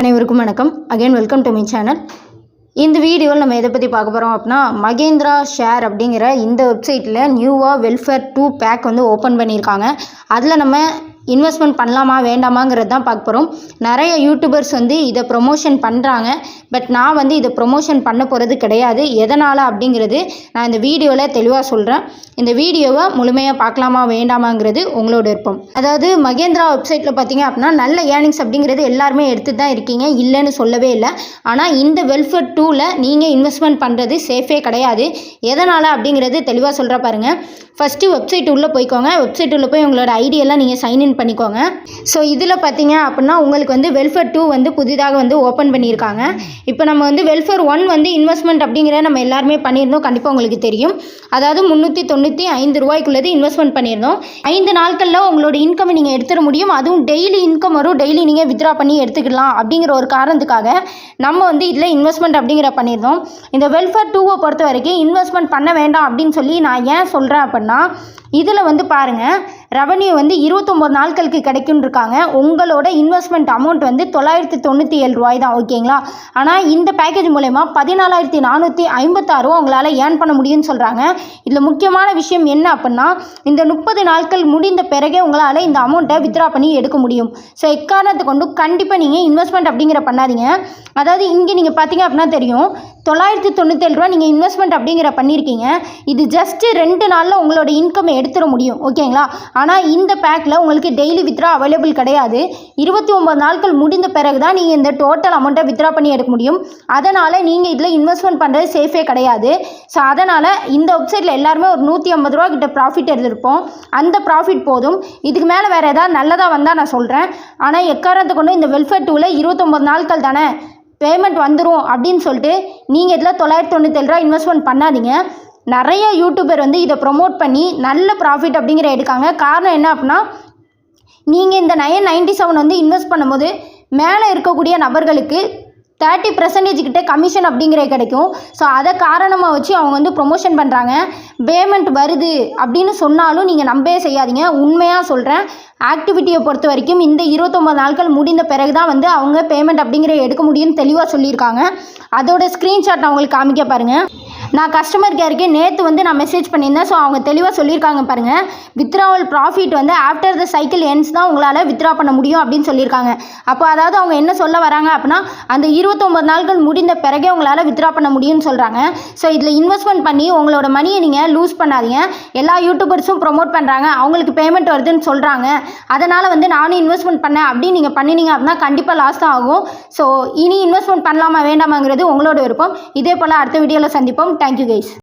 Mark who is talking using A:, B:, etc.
A: அனைவருக்கும் வணக்கம். Again welcome to my channel இந்த வீடியோவில் நம்ம எதை பற்றி பார்க்க போகிறோம் அப்படின்னா மகேந்திரா ஷேர் அப்படிங்கிற இந்த வெப்சைட்டில் நியூவாக வெல்ஃபேர் டூ பேக் வந்து ஓப்பன் பண்ணியிருக்காங்க. அதில் நம்ம இன்வெஸ்ட்மெண்ட் பண்ணலாமா வேண்டாமாங்கிறது தான் பார்க்க போகிறோம் நிறைய யூடியூபர்ஸ் வந்து இதை ப்ரொமோஷன் பண்ணுறாங்க பட் நான் வந்து இதை ப்ரொமோஷன் பண்ண போகிறது கிடையாது. எதனால் அப்படிங்கிறது நான் இந்த வீடியோவில் தெளிவாக சொல்கிறேன் இந்த வீடியோவை முழுமையாக பார்க்கலாமா வேண்டாமாங்கிறது உங்களோட விருப்பம். அதாவது மகேந்திரா வெப்சைட்டில் பார்த்தீங்க அப்படின்னா நல்ல ஏர்னிங்ஸ் அப்படிங்கிறது எல்லாருமே எடுத்து தான் இருக்கீங்க. இல்லைன்னு சொல்லவே இல்லை. ஆனால் இந்த வெல்ஃபேர் டூவில் நீங்கள் இன்வெஸ்ட்மெண்ட் பண்ணுறது சேஃபே கிடையாது. எதனால் அப்படிங்கிறது தெளிவாக சொல்கிற பாருங்கள் ஃபஸ்ட்டு வெப்சைட் உள்ளே போய்க்கோங்க. வெப்சைட் உள்ளே போய் உங்களோட ஐடியெல்லாம் நீங்கள் சைன்இன் பண்ணிக்கோங்க. ஸோ இதில் பார்த்தீங்க அப்படின்னா உங்களுக்கு வந்து வெல்ஃபேர் டூ வந்து புதிதாக வந்து ஓப்பன் பண்ணியிருக்காங்க. இப்போ நம்ம வந்து வெல்ஃபேர் ஒன் வந்து இன்வெஸ்ட்மெண்ட் அப்படிங்கிற நம்ம எல்லாருமே பண்ணியிருந்தோம். கண்டிப்பாக உங்களுக்கு தெரியும். அதாவது முந்நூற்றி தொண்ணூற்றி ஐந்து ரூபாய்க்குள்ளது இன்வெஸ்ட்மெண்ட் பண்ணியிருந்தோம். ஐந்து நாட்களில் உங்களோட இன்கம் நீங்கள் எடுத்துட முடியும். அதுவும் டெய்லி இன்கம் வரும். டெய்லி நீங்கள் வித்ரா பண்ணி எடுத்துக்கலாம் அப்படிங்கிற ஒரு காரணத்துக்காக நம்ம வந்து இதில் இன்வெஸ்ட்மெண்ட் அப்படிங்கிற பண்ணியிருந்தோம். இந்த வெல்ஃபேர் டூவை பொறுத்த வரைக்கும் இன்வெஸ்ட்மெண்ட் பண்ண வேண்டாம் அப்படின்னு சொல்லி நான் ஏன் சொல்கிறேன் அப்படின்னா இதில் வந்து பாருங்கள் ரெவன்யூ வந்து இருபத்தொம்போது நாட்களுக்கு கிடைக்கும்னு இருக்காங்க உங்களோட இன்வெஸ்ட்மெண்ட் அமௌண்ட் வந்து தொள்ளாயிரத்தி தொண்ணூற்றி ஏழு ரூபாய் தான் ஓகேங்களா ஆனால் இந்த பேக்கேஜ் மூலயமா பதினாலாயிரத்தி நானூற்றி ஐம்பத்தாறு ரூபா உங்களால் ஏர்ன் பண்ண முடியும்னு சொல்கிறாங்க இதில் முக்கியமான விஷயம் என்ன அப்படின்னா இந்த முப்பது நாட்கள் முடிந்த பிறகே உங்களால் இந்த அமௌண்ட்டை வித்ரா பண்ணி எடுக்க முடியும். ஸோ எக்காரணத்தை கொண்டு கண்டிப்பாக நீங்கள் இன்வெஸ்ட்மெண்ட் அப்படிங்கிற பண்ணாதீங்க. அதாவது இங்கே நீங்கள் பார்த்தீங்க அப்படின்னா தெரியும் தொள்ளாயிரத்தி தொண்ணூத்தேழு ரூபா நீங்கள் இன்வெஸ்ட்மெண்ட் அப்படிங்கிற பண்ணியிருக்கீங்க இது ஜஸ்ட்டு ரெண்டு நாளில் உங்களோட இன்கம் எடுத்துட முடியும் ஓகேங்களா ஆனால் இந்த பேக்கில் உங்களுக்கு டெய்லி வித்ரா அவைலபிள் கிடையாது. இருபத்தி ஒம்பது நாட்கள் முடிந்த பிறகு தான் நீங்கள் இந்த டோட்டல் அமௌண்ட்டை வித்ரா பண்ணி எடுக்க முடியும். அதனால் நீங்கள் இதில் இன்வெஸ்ட்மெண்ட் பண்ணுறது சேஃபே கிடையாது. ஸோ அதனால் இந்த வெப்சைட்டில் எல்லாருமே ஒரு நூற்றி ஐம்பது ரூபா கிட்ட ப்ராஃபிட் எடுத்திருப்போம். அந்த ப்ராஃபிட் போதும். இதுக்கு மேலே வேறு ஏதாவது நல்லதாக வந்தால் நான் சொல்கிறேன் ஆனால் எக்காரத்தை கொண்டு இந்த வெல்ஃபேர் டூவில் இருபத்தொம்பது நாட்கள் தானே பேமெண்ட் வந்துடும் அப்படின்னு சொல்லிட்டு நீங்கள் இதில் தொள்ளாயிரத்தி தொண்ணூத்தேழு ரூபா இன்வெஸ்ட்மெண்ட் பண்ணாதீங்க. நிறைய யூடியூபர் வந்து இதை ப்ரொமோட் பண்ணி நல்ல ப்ராஃபிட் அப்படிங்கிற எடுக்காங்க. காரணம் என்ன அப்படின்னா நீங்கள் இந்த நயன் நைன்ட்டி செவன் வந்து இன்வெஸ்ட் பண்ணும்போது மேலே இருக்கக்கூடிய நபர்களுக்கு தேர்ட்டி பர்சன்டேஜ் கிட்டே கமிஷன் அப்படிங்கிறது கிடைக்கும். ஸோ அதை காரணமாக வச்சு அவங்க வந்து ப்ரொமோஷன் பண்ணுறாங்க பேமெண்ட் வருது அப்படின்னு சொன்னாலும் நீங்கள் நம்பவே செய்யாதீங்க. உண்மையாக சொல்கிறேன் ஆக்டிவிட்டியை பொறுத்த வரைக்கும் இந்த இருபத்தொம்பது நாட்கள் முடிந்த பிறகு தான் வந்து அவங்க பேமெண்ட் அப்படிங்கிற எடுக்க முடியும்னு தெளிவாக சொல்லியிருக்காங்க. அதோட ஸ்க்ரீன்ஷாட் நான் உங்களுக்கு காமிக்க பாருங்கள் நான் கஸ்டமர் கேருக்கு நேற்று வந்து நான் மெசேஜ் பண்ணியிருந்தேன். ஸோ அவங்க தெளிவாக சொல்லியிருக்காங்க பாருங்கள் வித்ராவல் ப்ராஃபிட் வந்து ஆஃப்டர் த சைக்கிள் எண்ட்ஸ் தான் உங்களால் வித்ரா பண்ண முடியும் அப்படின்னு சொல்லியிருக்காங்க. அப்போ அதாவது அவங்க என்ன சொல்ல வராங்க அப்படின்னா அந்த இருபத்தொம்பது நாட்கள் முடிந்த பிறகே உங்களால் வித்ரா பண்ண முடியும்னு சொல்கிறாங்க ஸோ இதில் இன்வெஸ்ட்மெண்ட் பண்ணி உங்களோட மணியை நீங்கள் லூஸ் பண்ணாதீங்க. எல்லா யூடியூபர்ஸும் ப்ரொமோட் பண்ணுறாங்க அவங்களுக்கு பேமெண்ட் வருதுன்னு சொல்கிறாங்க அதனால் வந்து நானும் இன்வெஸ்ட்மெண்ட் பண்ணேன் அப்படின்னு நீங்கள் பண்ணினீங்க அப்படின்னா கண்டிப்பாக லாஸ் தான் ஆகும். ஸோ இனி இன்வெஸ்ட்மெண்ட் பண்ணலாமா வேண்டாமாங்கிறது உங்களோட விருப்பம். இதே போல் அடுத்த வீடியோவில் சந்திப்போம். Thank you guys